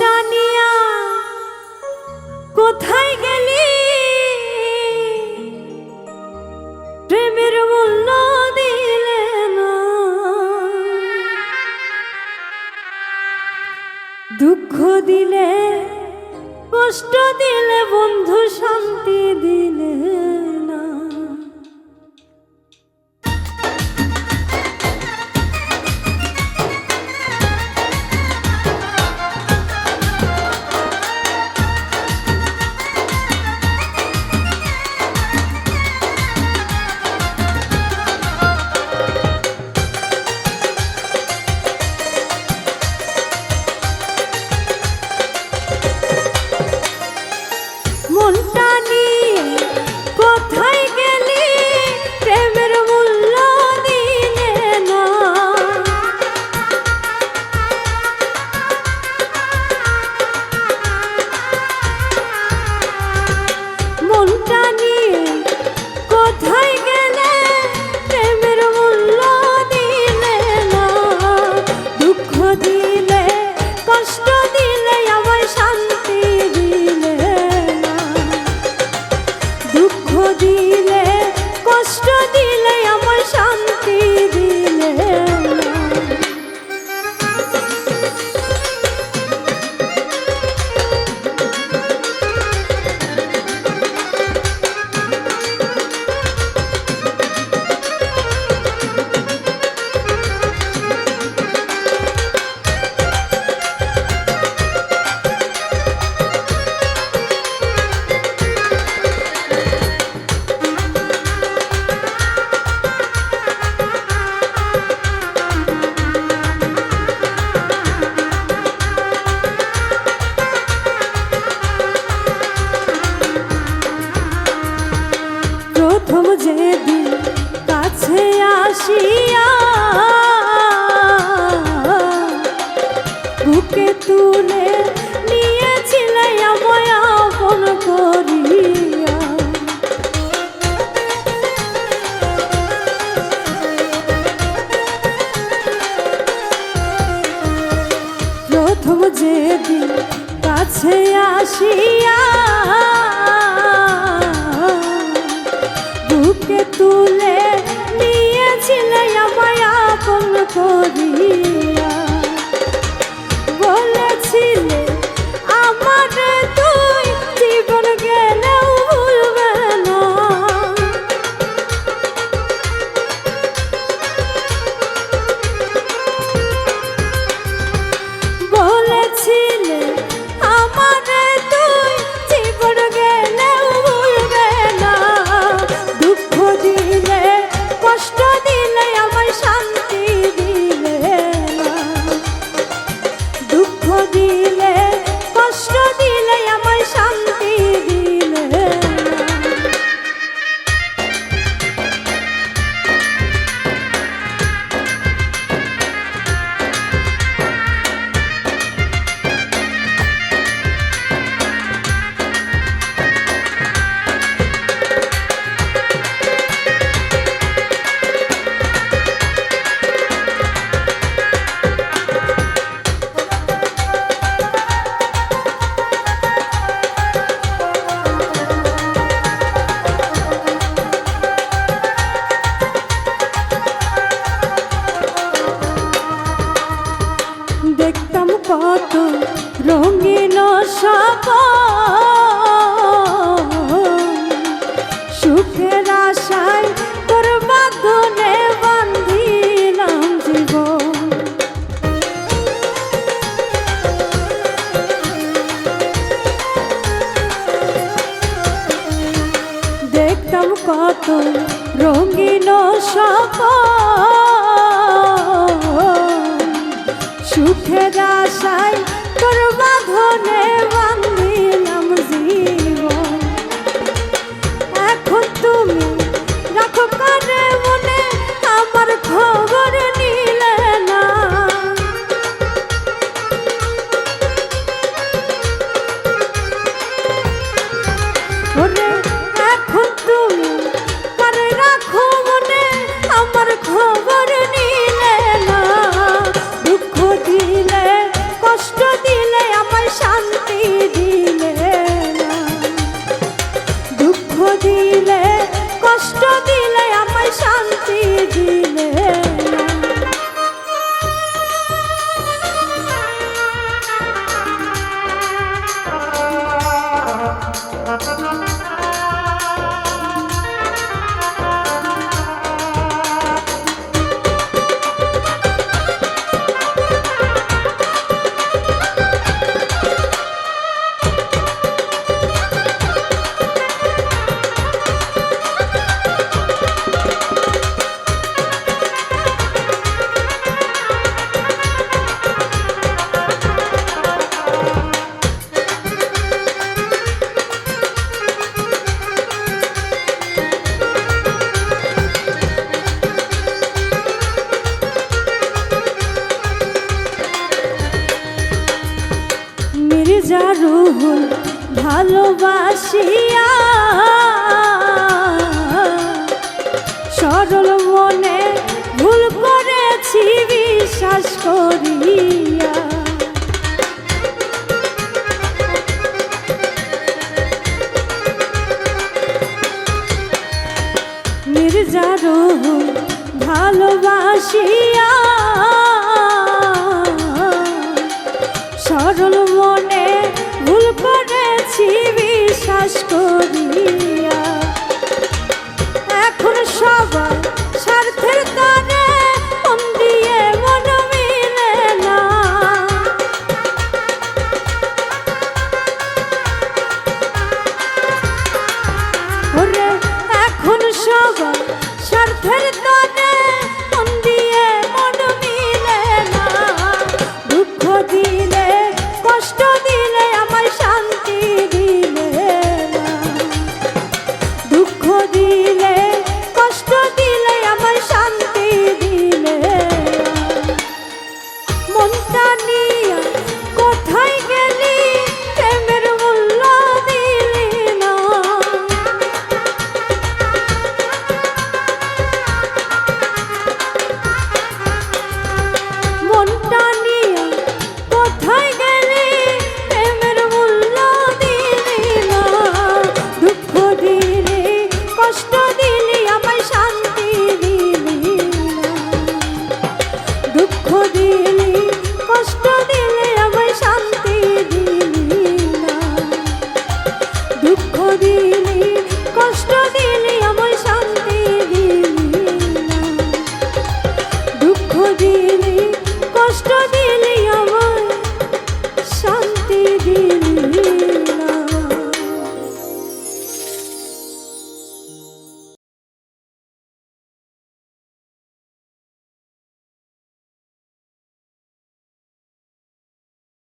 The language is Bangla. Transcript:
টানিয়া কোথায় গেলি? প্রেমের মূল্য দিলে না। দুঃখ দিলে কষ্ট দিলে বন্ধু শান্তি দিলে। সেদিন কাছে আসিয়া সুখে কত রঙিন সপ সুখের তোর বাঁধনে ভালোবাসিয়া। সরল